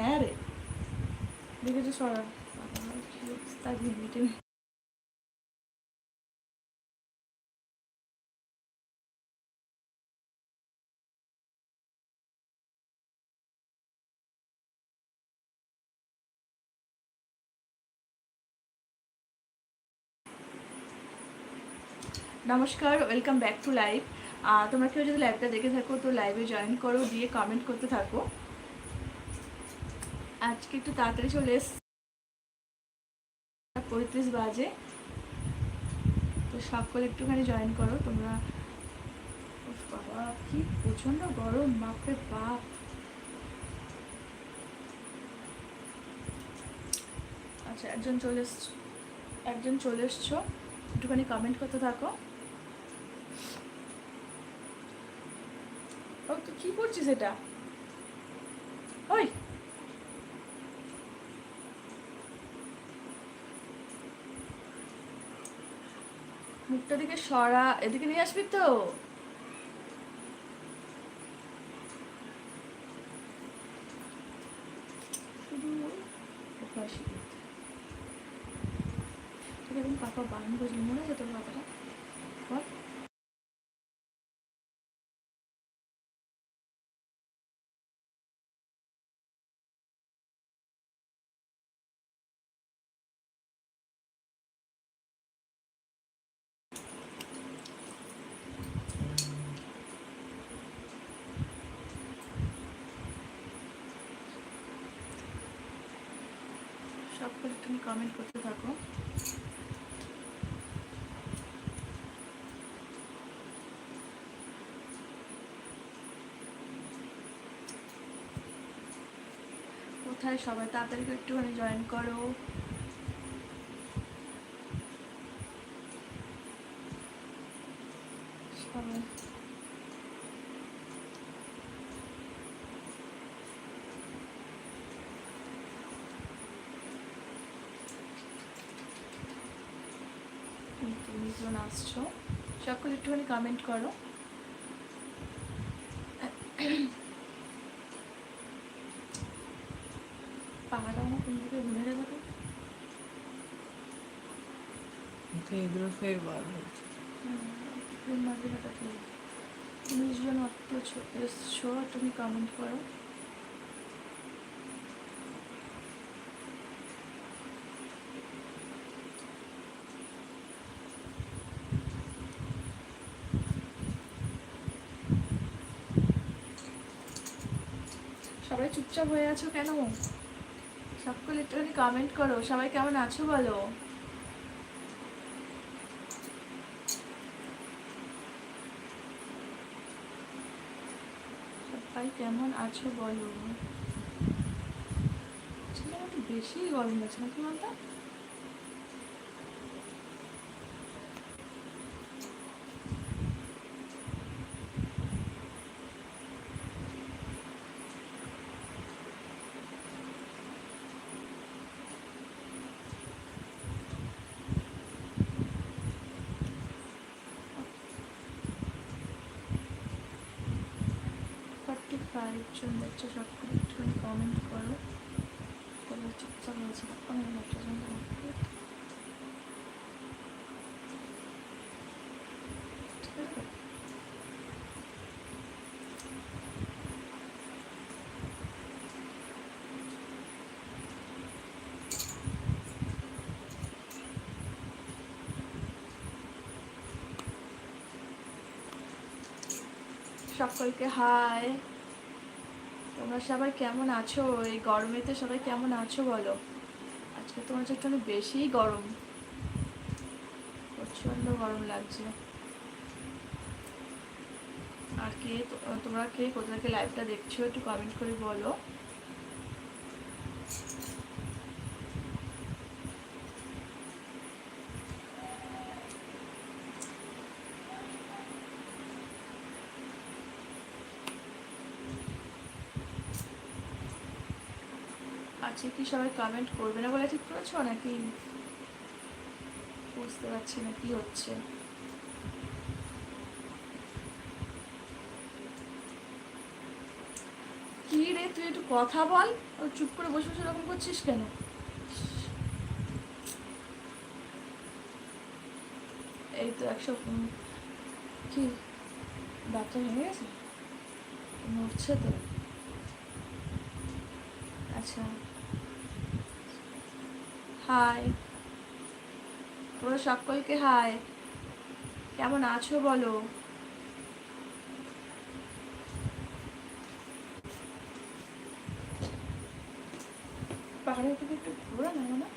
হ্যাঁ রে দেখেছ সরা নমস্কার ওয়েলকাম ব্যাক টু লাইভ তোমরা কেউ যদি লাইভটা দেখে থাকো, তো লাইভে জয়েন করো দিয়ে কমেন্ট করতে থাকো। আজকে একটু তাড়াতাড়ি চলে এস পঁয়ত্রিশ বাজে। তো সকলে একটুখানি জয়েন করো, তোমরা বাবা, কি প্রচণ্ড গরম, বাপরে বাপ। আচ্ছা একজন চলে এসছ একজন চলে এসছো, একটুখানি কমেন্ট করতে থাকো। ও তুই কি করছিস এটা ওই মুখটা দিকে সরা এদিকে নিয়ে আসবি তো? পাপা বারণ করেছিল মনে আছে তোর কথাটা বল সব করে তুমি কমেন্ট করতে থাকো কোথায়? সবাই তাড়াতাড়ি একটুখানি জয়েন করো। তুমি আসছো। সকলে একটুখানি কমেন্ট করো পাহাড়টা আমার কোন দিকে ঘুরে যাবে তো এগুলো ফের বার হচ্ছে তুমি জন এসছো তুমি কমেন্ট করো। সবাই চুপচাপ হয়ে আছো কেন? সকলে একটুখানি কমেন্ট করো। সবাই কেমন আছো বলো? সবাই কেমন আছো বলো? বেশি গরম আছে নাকি বলতো ফর্টি ফাইভ জন দেখছ সকলে একটুখানি কমেন্ট করো। তবে চুপচাপ হয়েছে অনেক একটা জন সকলকে হাই তোমরা সবাই কেমন আছো? এই গরমেতে সবাই কেমন আছো বলো? আজকে তোমার একটু একটু বেশিই গরম। প্রচণ্ড গরম লাগছে। আর কে তোমরা কে? কোথা থেকে লাইভটা দেখছ? একটু কমেন্ট করে বলো। আজকে কি সবাই কমেন্ট করবে না বলে ঠিক করেছ নাকি বুঝতে পারছি না কি হচ্ছে? কি রে, তুই একটু কথা বল। চুপ করে বসে বসে এরকম করছিস কেন? এই তো একশো কি দাঁতটা ভেঙে গেছে? নড়ছে তো। আচ্ছা। হাই তোমরা সকলকে হাই কেমন আছো বলো? পাহাড়ের দিকে একটু ঘোরা না?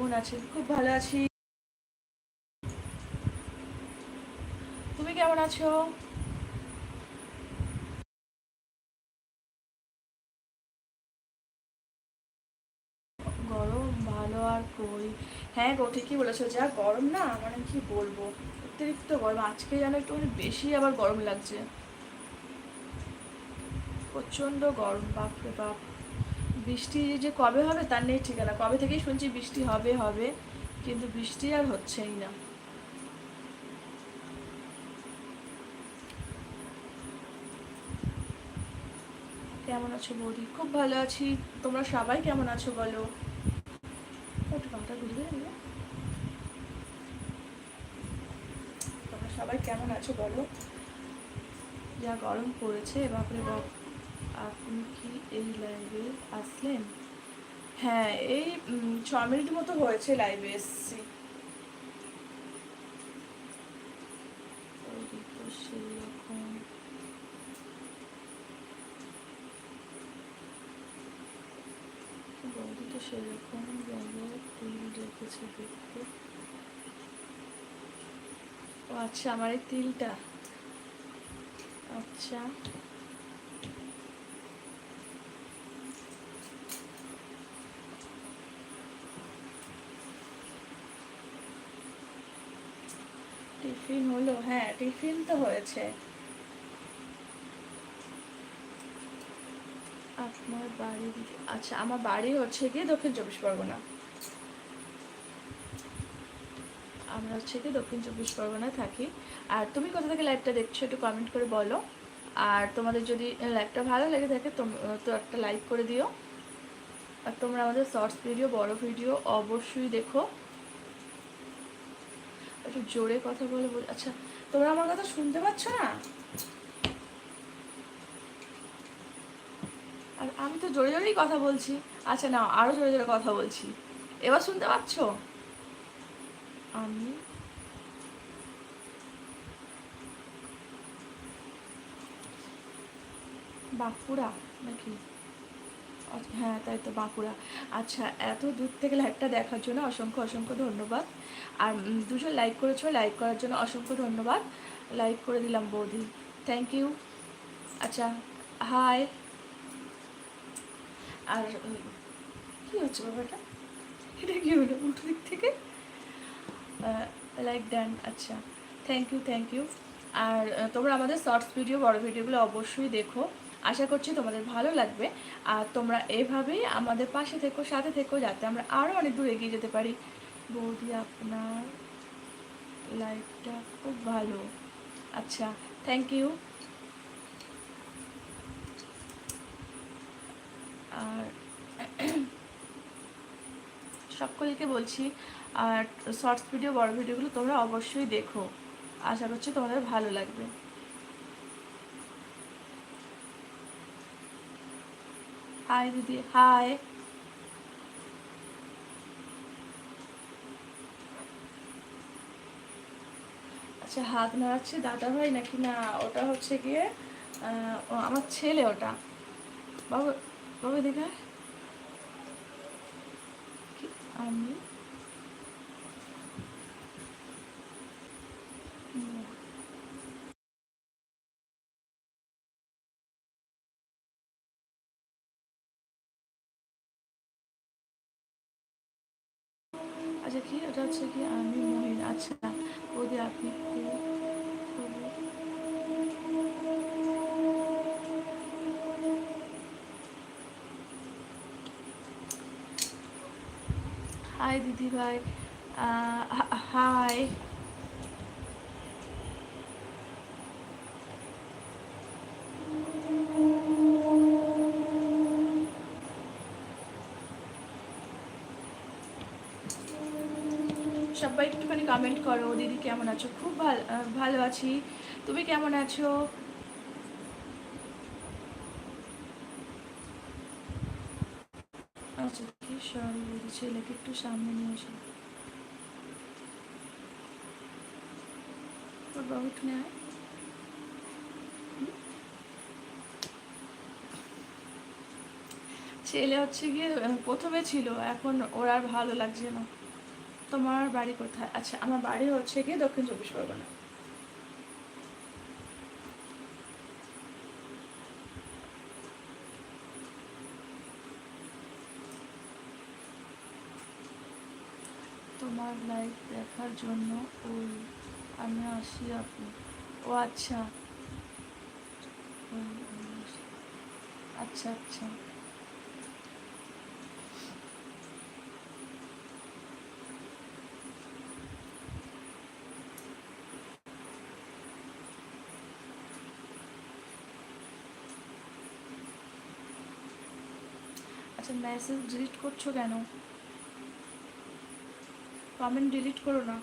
কেমন আছে খুব ভালো আছি। তুমি কেমন আছো? গরম, ভালো আর কই? হ্যাঁ গো, ঠিকই বলেছ, যা গরম না মানে কি বলব? অতিরিক্ত গরম, আজকে যেন একটু বেশি আবার গরম লাগছে। প্রচণ্ড গরম, বাপরে বাপ। বৃষ্টি যে কবে হবে তার নেই ঠিকানা। কবে থেকেই শুনছি বৃষ্টি হবে হবে, কিন্তু বৃষ্টি আর হচ্ছেই না। কেমন আছো বৌদি? খুব ভালো আছি। তোমরা সবাই কেমন আছো বলো? একটু ঘুরিয়ে দিলে তোমরা সবাই কেমন আছো বলো? যা গরম পড়েছে, বাপরে বাপ। আপনি কি এই লাইভে আসলেন? হ্যাঁ এই ছ মিনিট মতো হয়েছে লাইভে এসছি। সেরকম। ও আচ্ছা আমার এই তিলটা। আচ্ছা। টিফিন হলো হ্যাঁ টিফিন তো হয়েছে। আপনার বাড়ি আচ্ছা আমার বাড়ি হচ্ছে গিয়ে দক্ষিণ চব্বিশ পরগনা। আমরা হচ্ছে গিয়ে দক্ষিণ চব্বিশ পরগনায় থাকি। আর তুমি কোথা থেকে লাইভটা দেখছ একটু কমেন্ট করে বলো। আর তোমাদের যদি লাইভটা ভালো লেগে থাকে, তো একটা লাইক করে দিও। আর তোমরা আমাদের শর্টস ভিডিও বড় ভিডিও অবশ্যই দেখো। একটু জোরে কথা বলে আচ্ছা তোমরা আমার কথা শুনতে পাচ্ছ না? আর আমি তো জোরে জোরেই কথা বলছি। আচ্ছা না আরও জোরে জোরে কথা বলছি। এবার শুনতে পাচ্ছ? আমি বাঁকুড়া নাকি? হ্যাঁ তাই তো বাঁকুড়া। আচ্ছা এত দূর থেকে লাইভটা দেখার জন্য অসংখ্য অসংখ্য ধন্যবাদ। আর দুজন লাইক করেছ লাইক করার জন্য অসংখ্য ধন্যবাদ। লাইক করে দিলাম বৌদি। থ্যাংক ইউ আচ্ছা হাই আর কি হচ্ছে ব্যাপারটা? এটা কি হলো উল্টো দিক থেকে? লাইক ডান আচ্ছা। থ্যাংক ইউ থ্যাংক ইউ আর তোমরা আমাদের শর্টস ভিডিও বড় ভিডিওগুলো অবশ্যই দেখো। আশা করছি তোমাদের ভালো লাগবে। আর তোমরা এভাবেই আমাদের পাশে থেকো, সাথে থেকো, যাতে আমরা আরও অনেক দূর এগিয়ে যেতে পারি। বৌদি, আপনার লাইফটা খুব ভালো। আচ্ছা থ্যাংক ইউ আর সকলকে বলছি, আর শর্টস ভিডিও বড় ভিডিওগুলো তোমরা অবশ্যই দেখো। আশা করছি তোমাদের ভালো লাগবে। হাই দিদি, হাই। আচ্ছা হাত নাড়াচ্ছে দাদা ভাই নাকি? না, ওটা হচ্ছে গিয়ে আমার ছেলে ওটা। বাবু বাবু দেখা আমি? আচ্ছা কি? ওটা হচ্ছে কি? আমি মহিন। আচ্ছা ওদের আপনি হাই দিদি ভাই হাই। সবাই একটুখানি কমেন্ট করো। দিদি কেমন আছো? খুব ভালো ভালো আছি। তুমি কেমন আছো? আচ্ছা ছেলেকে একটু সামনে নেয় ছেলে হচ্ছে গিয়ে প্রথমে ছিল, এখন ওর আর ভালো লাগছে না। তোমার বাড়ি কোথায়? আচ্ছা আমার বাড়ি হচ্ছে গিয়ে দক্ষিণ চব্বিশ পরগনা। তোমার লাইভ দেখার জন্য ওই আমি আসি আপু। ও আচ্ছা। আচ্ছা আচ্ছা আচ্ছা মেসেজ ডিলিট করছ কেন? কমেন্ট ডিলিট করো না।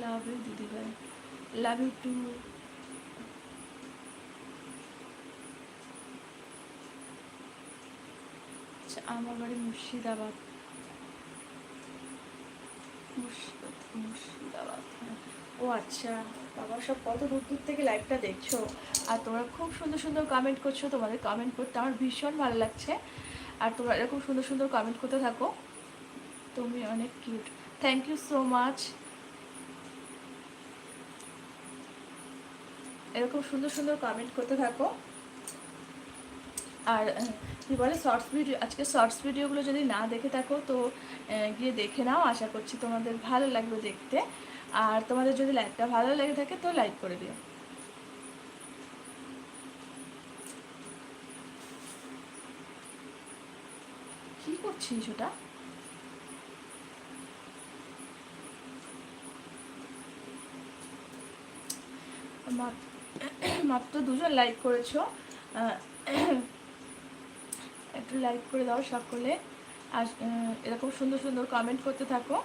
লাভ ইউ দিদি ভাই। লাভ ইউ টু আমার বাড়ি মুর্শিদাবাদ। মুর্শিদাবাদ মুর্শিদাবাদ। হ্যাঁ। ও আচ্ছা বাবা সব কত দূর দূর থেকে লাইভটা দেখছ। আর তোমরা খুব সুন্দর সুন্দর কমেন্ট করছ, তোমাদের কমেন্ট করতে আমার ভীষণ ভালো লাগছে। আর তোমরা এরকম সুন্দর সুন্দর কমেন্ট করতে থাকো, তুমি অনেক cute thank you so much এরকম সুন্দর সুন্দর কমেন্ট করতে থাকো। আর কি বলে শর্টস ভিডিও আজকে শর্টস ভিডিওগুলো যদি না দেখে থাকো, তো গিয়ে দেখে নাও, আশা করছি তোমাদের ভালো লাগবে দেখতে। আর তোমাদের যদি লাইকটা ভালো লেগে থাকে তো লাইক করে দিও। কি করছিস ওটা? মাত- মাত্র দুজন লাইক করেছ। একটু লাইক করে দাও সকলে। আর এরকম সুন্দর সুন্দর কমেন্ট করতে থাকো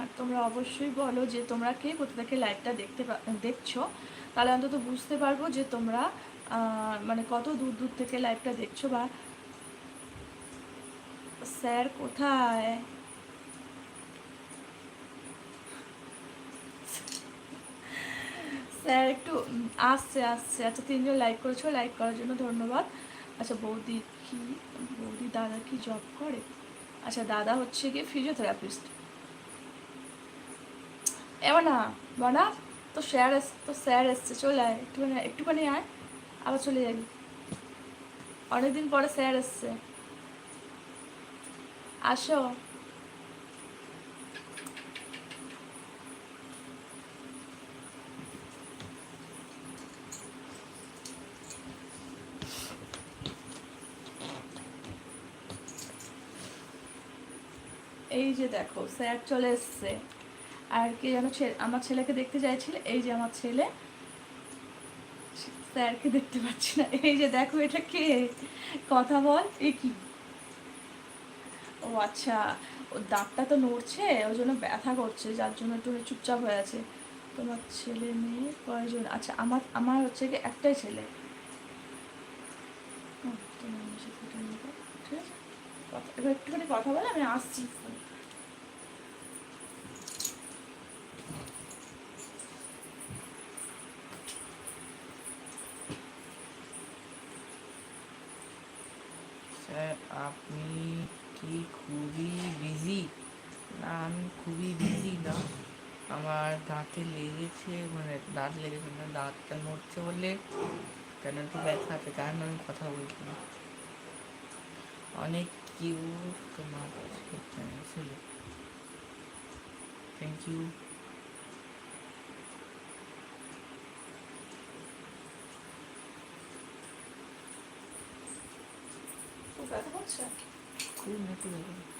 আর তোমরা অবশ্যই বলো যে তোমরা কে কোথা থেকে লাইভটা দেখতে দেখছ। তাহলে অন্তত বুঝতে পারব যে তোমরা মানে কত দূর দূর থেকে লাইভটা দেখছ বা স্যার কোথায়? স্যার একটু আসছে আসছে। আচ্ছা তিনজন লাইক করেছ লাইক করার জন্য ধন্যবাদ। আচ্ছা বৌদি কি, বৌদি দাদা কি জব করে? আচ্ছা দাদা হচ্ছে গিয়ে ফিজিওথেরাপিস্ট এবার বানা তো স্যার এস, তো স্যার এসছে, চলে আয়, একটুখানি একটুখানি আয়, আবার চলে যাবি। অনেকদিন পরে স্যার এসছে। আসো। এই যে দেখো স্যার চলে এসছে। আর কে যেন আমার ছেলেকে দেখতে চাইছিল, এই যে আমার ছেলে। স্যারকে দেখতে পাচ্ছি না। এই যে দেখো, এটা কে? কথা বল, এ কি? ও আচ্ছা ওর দাঁতটা তো নড়ছে ওই জন্য ব্যথা করছে, যার জন্য একটু চুপচাপ হয়ে আছে। তোমার ছেলে মেয়ে কয়জন? আচ্ছা আমার আমার হচ্ছে কি একটাই ছেলে। ঠিক আছে? একটুখানি কথা বলে, আমি আসছি স্যার আপনি কি খুবই বিজি না আমি খুবই বিজি না আমার দাঁতে লেগেছে মানে দাঁত লেগেছে না দাঁতটা নড়ছে বলে কেন একটু ব্যথা আছে কারণ আমি কথা বলছি না অনেক কিউট তোমার ছেলে থ্যাংক ইউ খুব ব্যথা করছে খুব নেটে দেখো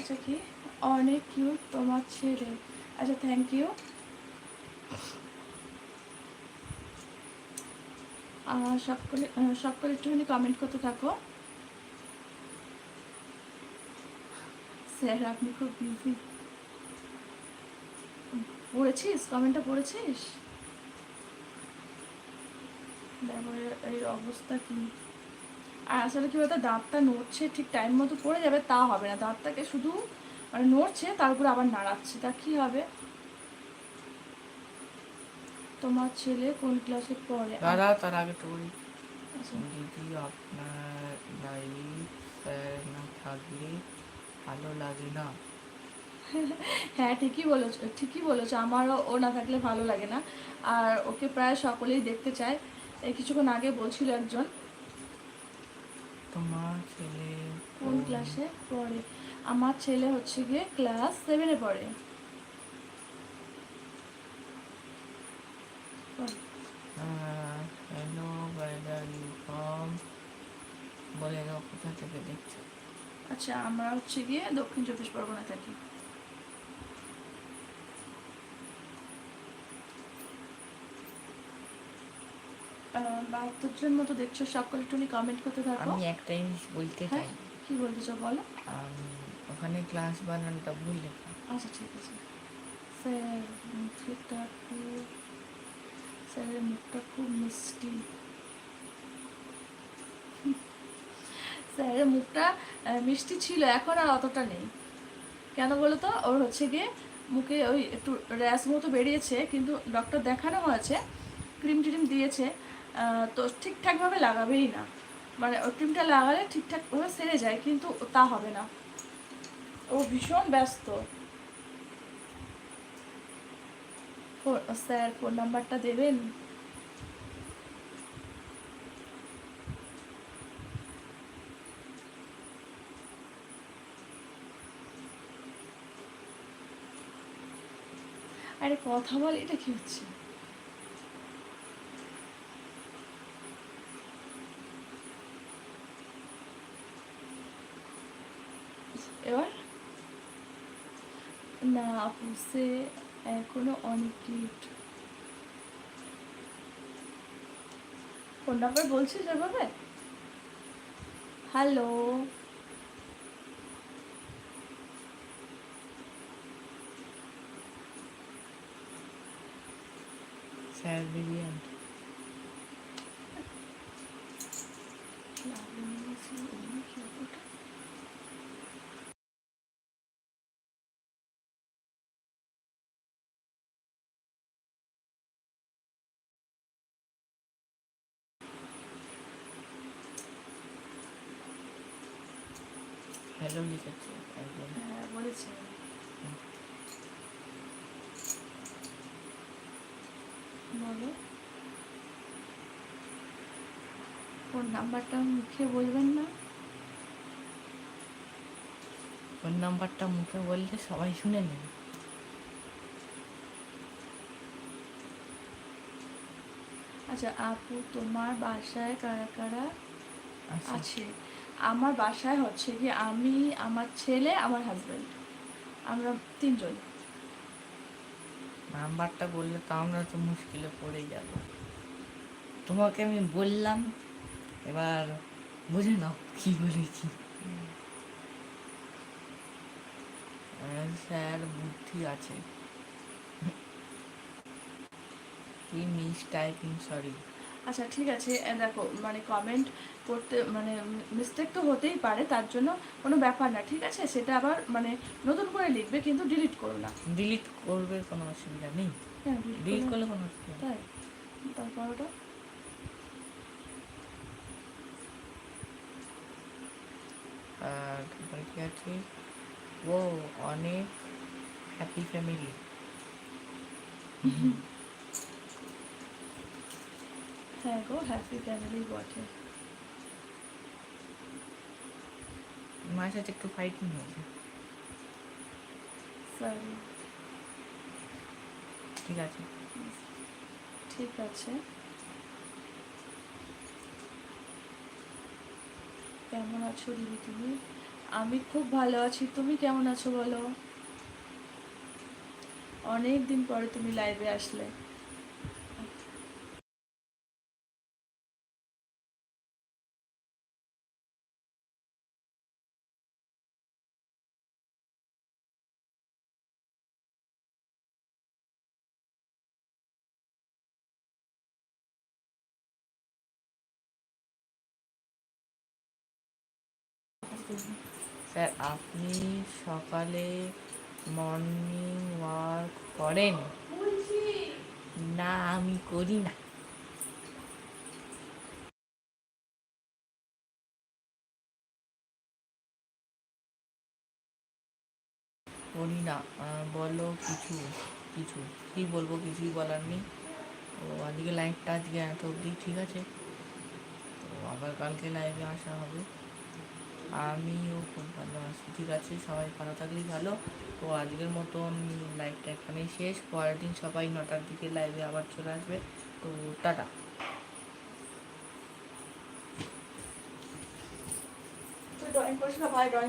আচ্ছা কি অনেক কিউট তোমার ছেলে। আচ্ছা থ্যাংক ইউ সকলে সকলে একটুখানি কমেন্ট করতে থাকো। স্যার, আপনি খুব বিজি পড়েছিস? কমেন্টটা পড়েছিস? এর অবস্থা কি? আর আসলে কি বলতো, দাঁতটা নড়ছে, ঠিক টাইম মতো পড়ে যাবে, তা হবে না। দাঁতটাকে শুধু মানে নড়ছে তার উপরে আবার নাড়াচ্ছে। তা কি হবে? তোমার ছেলে কোন ক্লাসে পড়ে? দাদা তার আগে তো বলি আচ্ছা, আপনার স্যার না থাকলে ভালো লাগে না। হ্যাঁ ঠিকই বলেছ ঠিকই বলেছ। আমারও ও না থাকলে ভালো লাগে না। আর ওকে প্রায় সকলেই দেখতে চায়। এই কিছুক্ষণ আগে বলছিল একজন। তোমার ছেলে কোন ক্লাসে পড়ে? আমার ছেলে হচ্ছে গিয়ে ক্লাস সেভেনে পড়ে। হ্যালো ওয়েদার ইউ ফ্রম বলে দাও কোথা থেকে দেখছ? আচ্ছা আমরা হচ্ছে গিয়ে দক্ষিণ চব্বিশ পরগনা থাকি। বাহাত্তর জন মতো দেখছ সকলে একটু কমেন্ট করতে থাকো। আমি একটা জিনিস বলতে হ্যাঁ? চাই। কি বলতে চাও বলো? ওখানে ক্লাস বানানটা ভুল লেখা আচ্ছা ঠিক আছে। স্যার মুখটা খুব স্যারের মুখটা খুব মিষ্টি। স্যারের মুখটা মিষ্টি ছিল এখন আর অতটা নেই। কেন বলো তো? ওর হচ্ছে গিয়ে মুখে ওই একটু র্যাশ মতো বেরিয়েছে কিন্তু ডক্টর দেখানো হয়েছে ক্রিম ট্রিম দিয়েছে তো ঠিকঠাকভাবে লাগাবেই না। মানে ওই ক্রিমটা লাগালে ঠিকঠাকভাবে সেরে যায়, কিন্তু তা হবে না। ও ভীষণ ব্যস্ত। স্যার ফোন নাম্বারটা দেবেন? আরে কথা বল, এটা কি হচ্ছে এবার না আপু সে এখনও অনেক কিউট ফোন নাম্বার বলছিস ওভাবে হ্যালো স্যার ব্রিলিয়ান্ট হ্যালো লিখেছে একজন হ্যাঁ বলেছি বলো ফোন নাম্বারটা মুখে বলবেন না? নাম্বারটা মুখে বললে সবাই শুনে নেবে। আচ্ছা আপু তোমার বাসায় কারা কারা আচ্ছা। আছে? আমার বাসায় হচ্ছে কি আমি, আমার ছেলে, আমার হাজবেন্ড আমরা তিনজন। নাম্বারটা বললে তো আমরা তো মুশকিলে পড়ে যাব। তোমাকে আমি বললাম, এবার বুঝে নাও কি বলেছি স্যার বুদ্ধি আছে। কি মিস টাইপিং সরি আচ্ছা ঠিক আছে। দেখো মানে কমেন্ট করতে মানে মিস্টেক তো হতেই পারে তার জন্য কোনো ব্যাপার না ঠিক আছে? সেটা আবার মানে নতুন করে লিখবে কিন্তু ডিলিট করো না। ডিলিট করবে কোনো অসুবিধা নেই। হ্যাঁ ডিলিট ডিলিট করলে কোনো অসুবিধা তাই? তারপর ওটা? আর তারপরে কি আছে? ও অনেক হ্যাপি ফ্যামিলি হ্যাঁ গো হ্যাপি ফ্যামিলি বটে মায়ের সাথে একটু ফাইটিং হয়েছে সরি ঠিক আছে ঠিক আছে। কেমন আছো দিদি তুমি? আমি খুব ভালো আছি। তুমি কেমন আছো বলো? অনেক দিন পরে তুমি লাইভে আসলে। স্যার, আপনি সকালে মর্নিং ওয়াক করেন? না, আমি করি না। করি না। বলো কিছু কিছু। কি বলব, কিছুই বলার নেই। তো আজকে লাইভটা আজকে এত অবধি ঠিক আছে। তো আবার কালকে লাইভে আসা হবে। আমিও খুব ভালো আছি। ঠিক আছে, সবাই ভালো থাকলেই ভালো। তো আজকের মতন লাইভটা এখানেই শেষ। পরের দিন সবাই নটার দিকে লাইভে আবার চলে আসবে। তো টাটা। ড্রয়িং ভাই ড্রয়িং